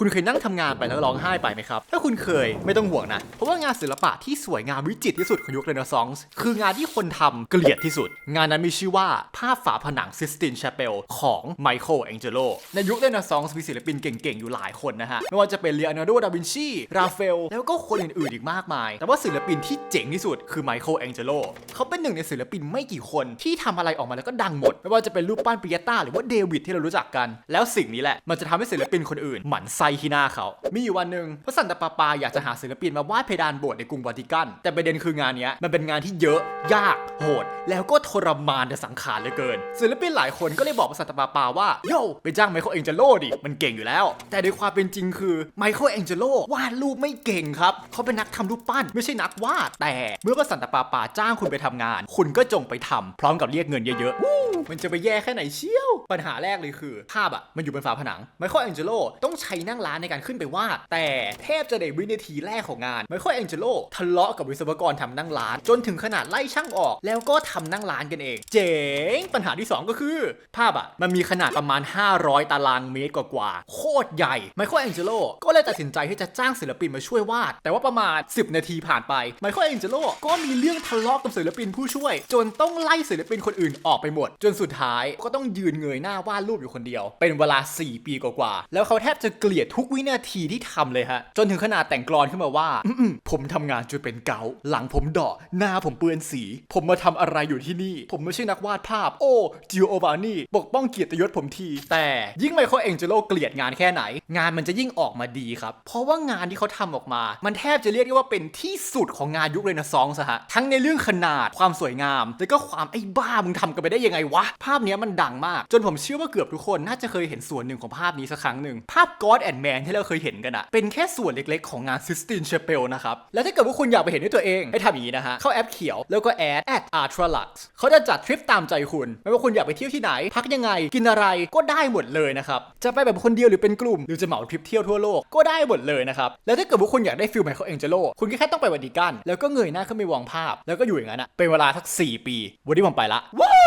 คุณเคยนั่งทำงานไปแล้วร้องไห้ไปไหมครับ ถ้าคุณเคยไม่ต้องห่วงนะ เพราะว่างานศิลปะที่สวยงามวิจิตรที่สุดของยุคเรเนซองส์คืองานที่คนทำเกลียดที่สุด งานนั้นมีชื่อว่าภาพฝาผนังซิสตินชาเปลของไมเคิลแองเจโลในยุคเรเนซองส์มีศิลปินเก่งๆ อยู่หลายคนนะฮะ ไม่ว่าจะเป็นเลโอนาร์โด ดาวินชี ราฟาเอล แล้วก็คนอื่นๆ อีกมากมาย แต่ว่าศิลปินที่เจ๋งที่สุดคือไมเคิลแองเจโลเขาเป็นหนึ่งในศิลปินไม่กี่คนที่ทำอะไรออกมาแล้วก็ดังหมด ไม่ว่าจะเป็นรูปปั้นปิยต้าหรือว่าเดวิดที่เรารู้จักกัน แล้วสิ่งนี้แหละมันจะทำให้ศิลปินคนอื่นหมั่นไสที่หน้าเขา มีอยู่วันหนึ่งพระสันตะปาปาอยากจะหาศิลปินมาวาดเพดานโบสถ์ในกรุงวาติกัน แต่ประเด็นคืองานนี้มันเป็นงานที่เยอะ ยาก โหด แล้วก็ทรมานแต่สังขารเหลือเกิน ศิลปินหลายคนก็เลยบอกพระสันตะปาปาว่าโย่ไปจ้างไมเคิลเองเจโลดิ มันเก่งอยู่แล้ว แต่ในความเป็นจริงคือไมเคิลเองเจโลวาดรูปไม่เก่งครับ เขาเป็นนักทำรูปปั้นไม่ใช่นักวาด แต่เมื่อพระสันตะปาปาจ้างคุณไปทำงาน คุณก็จงไปทำพร้อมกับเรียกเงินเยอะๆมันจะไปแย่แค่ไหนเชี่ยว ปัญหาแรกเลยคือภาพอะมันอยู่บนฝาผนังไมเคิลเองเจโลต้องใช้นั่งร้านในการขึ้นไปวาด แต่แทบจะในวินาทีแรกของงานไมเคิลเองเจโลทะเลาะกับวิศวกรทำนั่งร้าน จนถึงขนาดไล่ช่างออก แล้วก็ทำนั่งร้านกันเอง เจ๋ง ปัญหาที่ 2 ก็คือ ภาพอะมันมีขนาดประมาณ 500 ตารางเมตรกว่าๆโคตรใหญ่ไมเคิลเองเจโลก็เลยตัดสินใจที่จะจ้างศิลปินมาช่วยวาด แต่ว่าประมาณ 10 นาทีผ่านไปไมเคิลเองเจโลก็มีเรื่องทะเลาะกับศิลปินผู้ช่วย จนต้องไล่ศิลปินคนอื่นออกไปหมด จนสุดท้ายก็ต้องยืนเงยหน้าวาดรูปอยู่คนเดียว เป็นเวลา 4 ปีกว่าๆแล้วเขาแทบจะเกลียดทุกวินาทีที่ทำเลยฮะ จนถึงขนาดแต่งกลอนขึ้นมาว่าอืมผมทำงานจนเป็นเกา หลังผมดาะหน้าผมเปื้อนสี ผมมาทำอะไรอยู่ที่นี่ ผมไม่ใช่นักวาดภาพ โอ้จิโอวานี่ปกป้องเกียรติยศผมที แต่ยิ่งไมเคิลเองเจโลเกลียดงานแค่ไหน งานมันจะยิ่งออกมาดีครับ เพราะว่างานที่เขาทำออกมา มันแทบจะเรียกได้ว่าเป็นที่สุดของงานยุคเรเนซองส์ฮะทั้งในเรื่องขนาดความสวยงาม แล้วก็ความไอ้บ้ามึงทำกันไปได้ยังไงวะภาพนี้มันดังมาก จนผมเชื่อว่าเกือบทุกคนน่าจะเคยเห็นส่วนหนึ่งของภาพนี้สักครั้งหนึ่งภาพ God and Man ที่เราเคยเห็นกันอะเป็นแค่ส่วนเล็กๆ ของงาน Sistine Chapel นะครับ แล้วถ้าเกิดว่าคุณอยากไปเห็นด้วยตัวเอง ให้ทำอย่างนี้นะฮะ เข้าแอปเขียวแล้วก็แอด at ultralux เขาจะจัดทริปตามใจคุณ ไม่ว่าคุณอยากไปเที่ยวที่ไหน พักยังไง กินอะไรก็ได้หมดเลยนะครับ จะไปแบบคนเดียวหรือเป็นกลุ่ม หรือจะเหมาทริปเที่ยวทั่วโลกก็ได้หมดเลยนะครับ แล้วถ้าเกิดว่าคุณอยากได้ฟิลไมเคิลเองเจโลคุณก็แค่ต้องไปวัติกัน แล้วก็เงยหน้าขึ้นไปมองภาพ แล้วก็อยู่อย่างนั้นอะเป็นเวลาสัก4ปีวันนี้ผมไปละว้า